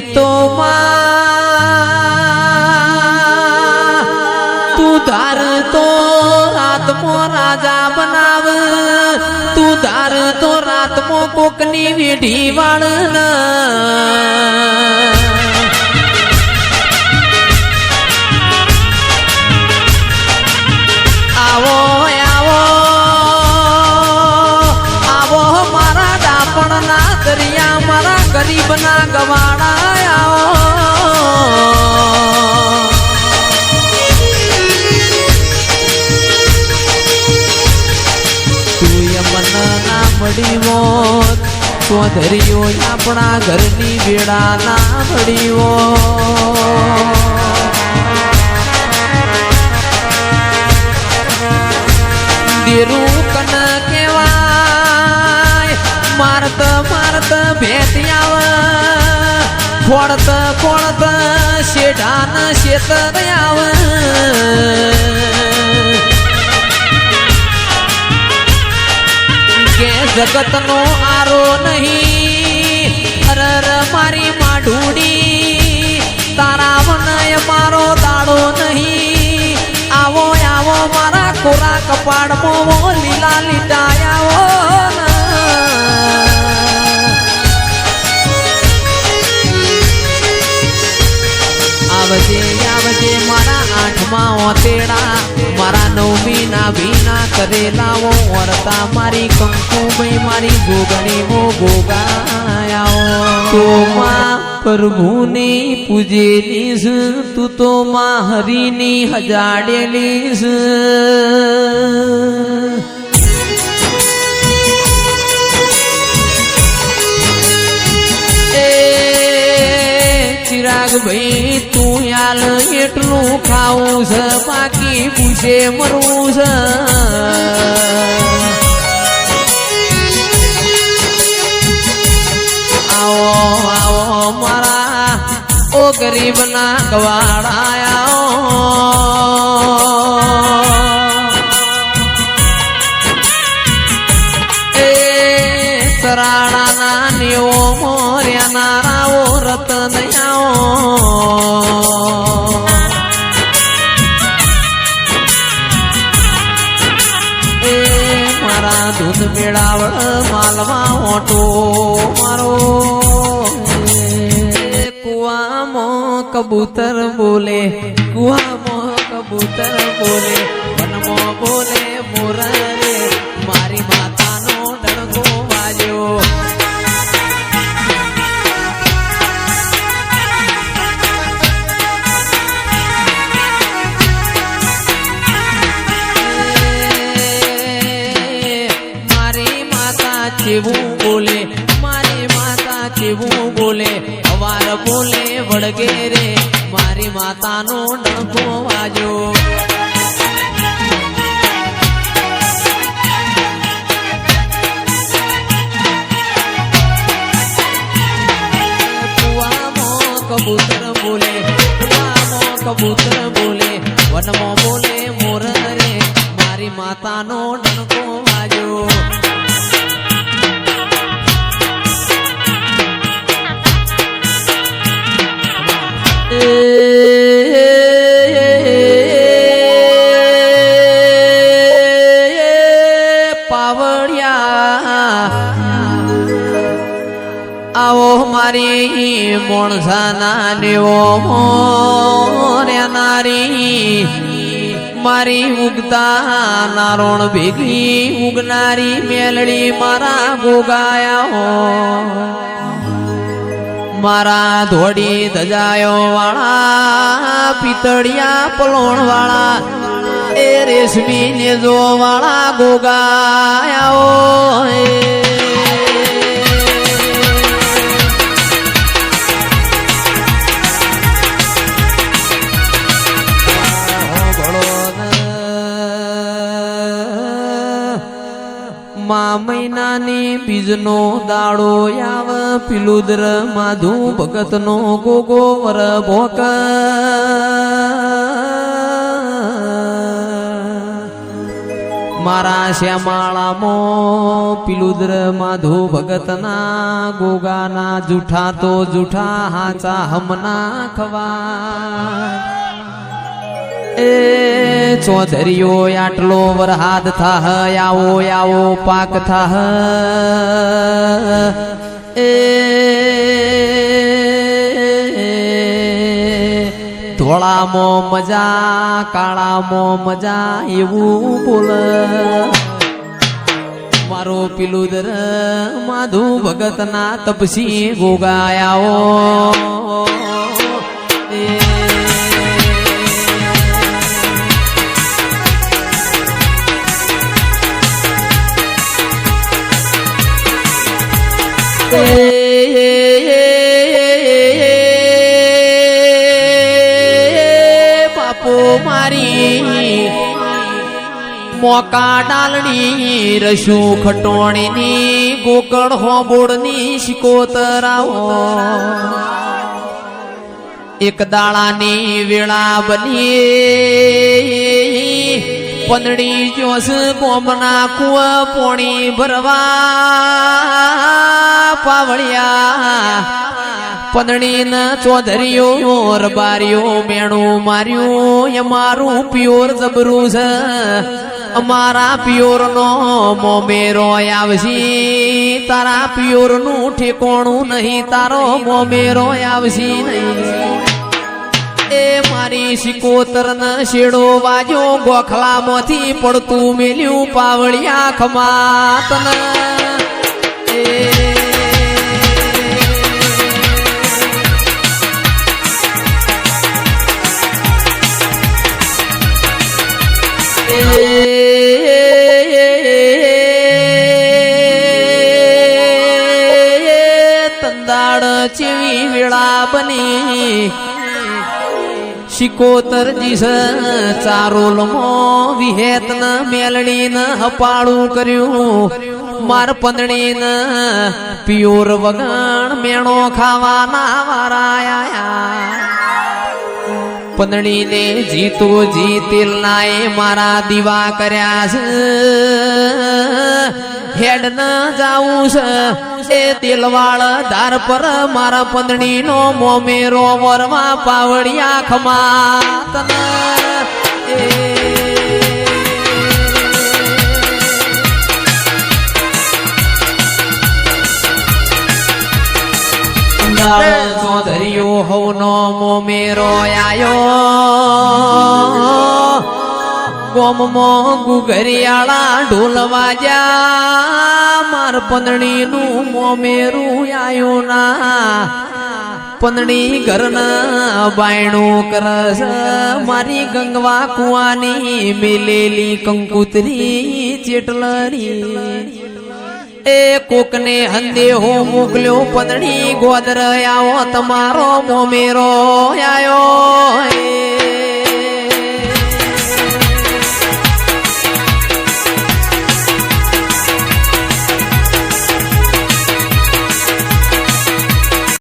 તો ધાર તો આત્મો રાજા બનાવ. તું ધાર તો રાતમો કોકની વેઢી વાળ આવો આવો. મારા દાપણના દરિયા ગરીબના ગવાડા મળી મોત ચોધરીઓ આપણા ઘરની વેળા ના હોત. દેરું કન કેવાય મારત મારત ભેટ આવે. ફોડત ખોળત શેઢાન શેતર જગતનો આરો નહીં. અરર મારી માઢુડી તારા વનય મારો દાડો નહીં. આવો આવો મારા કોરા કપાળમાં લીલા લીટાયાઓ આવજે આવજે મારા આઠમાં ઓતેડા. મારા નવમી ના ભીના કરેલાઓ વરતા મારી કંકુભાઈ મારી ગોગણી મો ગોગાયાઓ. તો માં પ્રભુની પૂજેલી છે તું તો માં હરિની હજાડેલી છે ચિરાગ ભાઈ તું યાલ એટલું ખાવું છે પૂછે મરવું છે. આવો આવો મારા ઓ ગરીબ ના ગવાડા આવો મારા દૂધ મેળાવળ માલવા ઓટો મારો. કુવામાં કબૂતર બોલે, કુવામાં કબૂતર બોલે, વનમાં બોલે મારી કેવું બોલે? મારી માતા કેવું બોલે? અવાર બોલે, વળગે રે. મારી માતાનો ડંકો વાજો. કબૂતર બોલે કબૂતર બોલે, વનમાં બોલે મોર રે. મારી માતાનો ડણકો મારી મોણસાના લેવો મોર્યાનારી મારી ઉગતા નારોણ ભેગી ઉગનારી મેલડી મારા ગોગાયા મારા ધોડી ધજાયો વાળા, પિતળિયા પલોણ વાળા, એ રેશમી નેજો વાળા ગોગાયાઓ મા મહિનાની બીજનો દાડો આવ પિલુદ્ર માધુ ભગતનો ગોગો વર ભોક. મારા શ્યામાળામો પિલુદ્ર માધુ ભગતના ગોગાના જૂઠા તો જૂઠા હાચા હમના ખવા. એ ચોધરીઓ આટલો વરહાદ થાહ આવો આવો પાક થાહ એ ધોળામાં મજા કાળામાં મજા એવું બોલ મારો પિલુદર માધુ ભગતના તપસી ગોગાયાઓ બાપો મારી મોકા ડાલડી રસુ ખટોણીની ગોકળ હોબોળની શિકોતરાવો એક દાળાની વેળા બની. પંદડી જોશ કોમના કુવ પોણી ભરવા પાવળિયા. પંદડી ન ચોધરીઓ, રબારીઓ, મેણું માર્યું અમારું પ્યોર જબરું છે. અમારા પ્યોર નો મોમેરો આવશે. તારા પ્યોરનું ઠેકોણું નહીં, તારો મોમેરો આવશે નહીં. એ મારી શિકોતર શેડો વાજો ગોખલામાંથી પડતું મેલ્યું પાવળિયા ખમાતન. એ તંદાડ ચીવી વેળા બની. શિકોતર જીસ, ચારોલ મો વિહેત ન મેલડી ન હપાળું કર્યું. માર પંદડી ન પિયોર વગણ મેણો ખાવાના વારાયા. પંદડીને જીતો જીતિલ નાએ મારા દીવા કર્યા છે. હેડ ન જાવું છે. એ તેલવાળ ધાર પર મારા પંદડીનો મોમેરો વરવા પાવડિયા ખમા તન ચોધરીઓ હવનો મોમેરો આયો. ગોમમો ગુગરિયાળા ઢોલ વાજા. માર પંદણીનું મોમેરું આયો ના પંદણી ઘરના બાયણું કરસ. મારી ગંગવા કુવાની મેલેલી કંકુતરી ચેટલરી એ કોકને હંદેહો મોકલ્યો પંદડી ગોદર આવો તમારો મોમેરો આયો.